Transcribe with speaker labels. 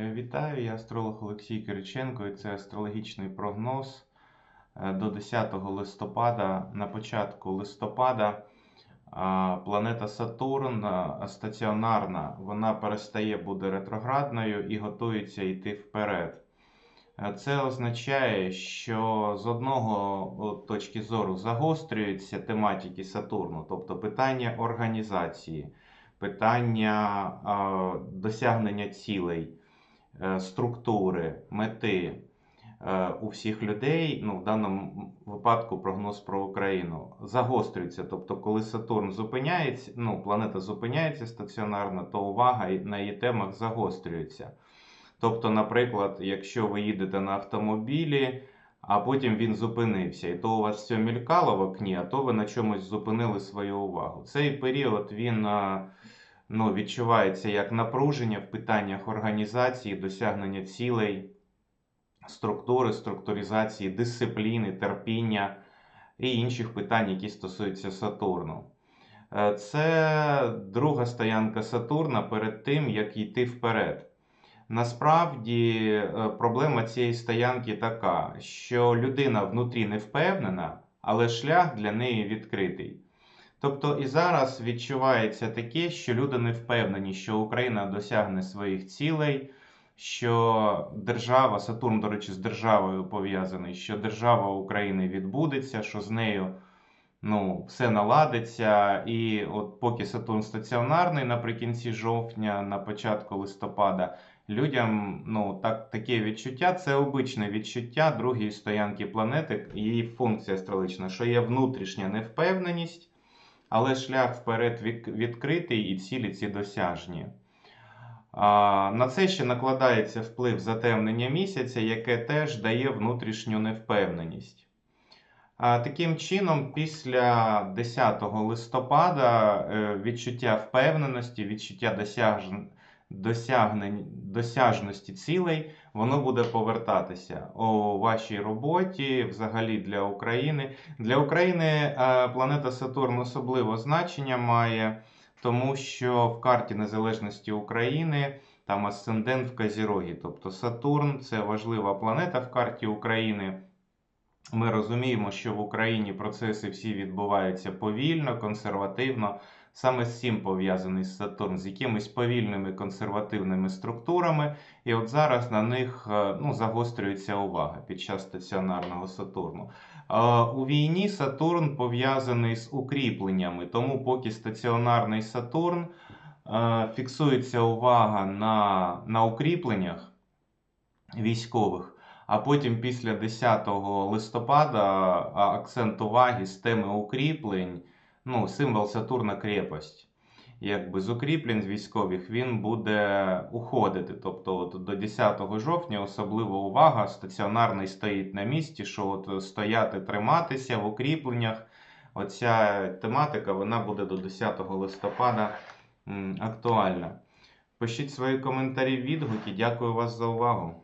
Speaker 1: Е, Вітаю, я астролог Олексій Кириченко і це астрологічний прогноз е, до 10 листопада. На початку листопада планета Сатурн стаціонарна, вона перестає бути ретроградною і готується йти вперед. Е, Це означає, що з одного точки зору загострюються тематики Сатурну, тобто питання організації, питання досягнення цілей е, структури, мети е, у всіх людей, ну в даному випадку прогноз про Україну, загострюється. Тобто, коли Сатурн зупиняється, ну, планета зупиняється стаціонарно, то увага на її темах загострюється. Тобто, наприклад, якщо ви їдете на автомобілі, а потім він зупинився, і то у вас все мількало в окні, а то ви на чомусь зупинили свою увагу. Цей період він а, ну, відчувається як напруження в питаннях організації, досягнення цілей, структури, структуризації, дисципліни, терпіння і інших питань, які стосуються Сатурну. Е, Це друга стоянка Сатурна перед тим, як йти вперед. Насправді е, проблема цієї стоянки така, що людина внутрі не впевнена, але шлях для неї відкритий. Тобто і зараз відчувається таке, що люди не впевнені, що Україна досягне своїх цілей, що держава, Сатурн, до речі, з державою пов'язаний, що держава України відбудеться, що з нею ну, все наладиться. І от поки Сатурн стаціонарний наприкінці жовтня, на початку листопада, людям ну, так, таке відчуття це обичне відчуття другої стоянки планети, її функція астрологічна, що є внутрішня невпевненість але шлях вперед відкритий і цілі ці досяжні. На це ще накладається вплив затемнення місяця, яке теж дає внутрішню невпевненість. Таким чином, після 10 листопада е, відчуття впевненості, відчуття досяжності цілей, воно буде повертатися у вашій роботі, взагалі для України. Для України е, планета Сатурн особливо значення має, тому що в карті незалежності України там асцендент в Казірогі. Тобто Сатурн це важлива планета в карті України. Ми розуміємо, що в Україні процеси всі відбуваються повільно, консервативно. Саме з цим пов'язаний Сатурн, з якимись повільними консервативними структурами. І от зараз на них е, ну, загострюється увага під час стаціонарного Сатурну. Е, У війні Сатурн пов'язаний з укріпленнями, тому поки стаціонарний Сатурн е, фіксується увага на, на укріпленнях військових, а потім після 10 листопада акцент уваги з теми укріплень, ну, символ Сатурна крепость. Якби з укріплень з військових він буде уходити. Тобто от до 10 жовтня особлива увага, стаціонарний стоїть на місці, що от стояти, триматися в укріпленнях. Оця тематика вона буде до 10 листопада актуальна. Пишіть свої коментарі, відгуки. Дякую вас за увагу.